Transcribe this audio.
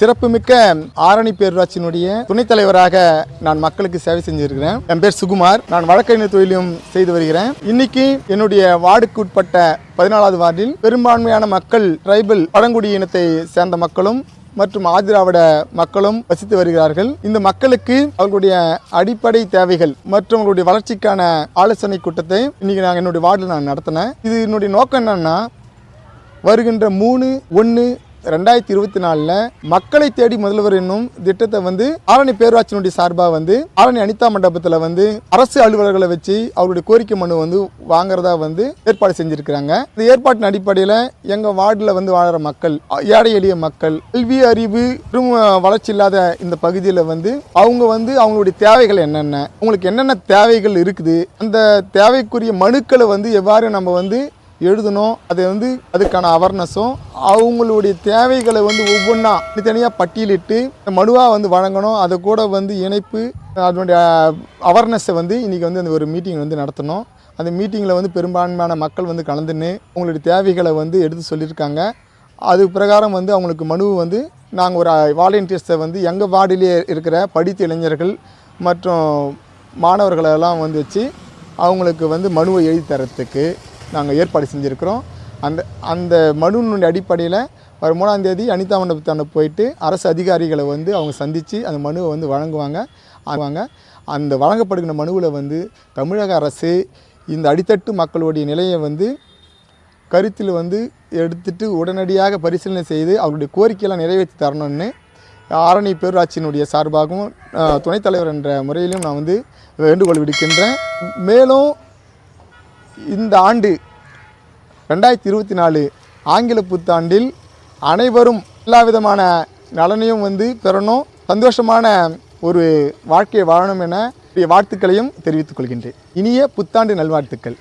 சிறப்புமிக்க ஆரணி பேரூராட்சியினுடைய துணைத் தலைவராக நான் மக்களுக்கு சேவை செஞ்சிருக்கிறேன். என் பேர் சுகுமார். நான் வழக்கறிஞர் தொழிலும் செய்து வருகிறேன். இன்னைக்கு என்னுடைய வார்டுக்கு உட்பட்ட பதினாலாவது வார்டில் பெரும்பான்மையான மக்கள் டிரைபல் பழங்குடி இனத்தை சேர்ந்த மக்களும் மற்றும் ஆதிராவிட மக்களும் வசித்து வருகிறார்கள். இந்த மக்களுக்கு அவர்களுடைய அடிப்படை தேவைகள் மற்றும் அவர்களுடைய வளர்ச்சிக்கான ஆலோசனை கூட்டத்தை இன்னைக்கு நாங்கள் என்னுடைய வார்டில் நான் நடத்தினேன். இது என்னுடைய நோக்கம் என்னன்னா வருகின்ற மூணு ஒன்று ரெண்டாயிரத்தி இருபத்தி நாலில் மக்களை தேடி முதல்வர் என்னும் திட்டத்தை வந்து ஆரணி பேரூராட்சியினுடைய சார்பாக வந்து ஆரணி அனிதா மண்டபத்தில் வந்து அரசு அலுவலர்களை வச்சு அவருடைய கோரிக்கை மனு வந்து வாங்குறதா வந்து ஏற்பாடு செஞ்சுருக்கிறாங்க. இந்த ஏற்பாட்டின் அடிப்படையில் எங்கள் வார்டில் வந்து வாழ்கிற மக்கள் ஏழை எளிய மக்கள் கல்வி அறிவு பெரும் வளர்ச்சி இல்லாத இந்த பகுதியில் வந்து அவங்க வந்து அவங்களுடைய தேவைகள் என்னென்ன அவங்களுக்கு என்னென்ன தேவைகள் இருக்குது அந்த தேவைக்குரிய மனுக்களை வந்து எவ்வாறு நம்ம வந்து எழுதணும். அது வந்து அதுக்கான அவேர்னஸும் அவங்களுடைய தேவைகளை வந்து ஒவ்வொன்றா தனித்தனியாக பட்டியலிட்டு மனுவாக வந்து வழங்கணும். அதை கூட வந்து இணைப்பு அதனுடைய அவேர்னஸை வந்து இன்றைக்கி வந்து அந்த ஒரு மீட்டிங் வந்து நடத்தணும். அந்த மீட்டிங்கில் வந்து பெரும்பான்மையான மக்கள் வந்து கலந்துன்னு அவங்களுடைய தேவைகளை வந்து எடுத்து சொல்லியிருக்காங்க. அது பிரகாரம் வந்து அவங்களுக்கு மனு வந்து நாங்கள் ஒரு வாலண்டியர்ஸை வந்து எங்கள் வார்டிலே இருக்கிற படித்த இளைஞர்கள் மற்றும் மாணவர்களெல்லாம் வந்து வச்சு அவங்களுக்கு வந்து மனுவை எழுதி தரத்துக்கு நாங்கள் ஏற்பாடு செஞ்சுருக்கிறோம். அந்த அந்த மனுவினுடைய அடிப்படையில் வர மூணாம் தேதி அனிதா மண்டபத்தான போயிட்டு அரசு அதிகாரிகளை வந்து அவங்க சந்தித்து அந்த மனுவை வந்து வழங்குவாங்க. ஆகுவாங்க அந்த வழங்கப்படுகிற மனுவில் வந்து தமிழக அரசு இந்த அடித்தட்டு மக்களுடைய நிலையை வந்து கருத்தில் வந்து எடுத்துட்டு உடனடியாக பரிசீலனை செய்து அவருடைய கோரிக்கையெல்லாம் நிறைவேற்றி தரணும்னு ஆரணி பேரூராட்சியினுடைய சார்பாகவும் துணைத் தலைவர் என்ற முறையிலும் நான் வந்து வேண்டுகோள் விடுக்கின்றேன். மேலும் இந்த ஆண்டு ரெண்டாயிரத்தி இருபத்தி நாலு ஆங்கில புத்தாண்டில் அனைவரும் எல்லா விதமான நலனையும் வந்து பெறணும். சந்தோஷமான ஒரு வாழ்க்கையை வாழணும் என வாழ்த்துக்களையும் தெரிவித்துக் கொள்கின்றேன். இனிய புத்தாண்டு நல்வாழ்த்துக்கள்.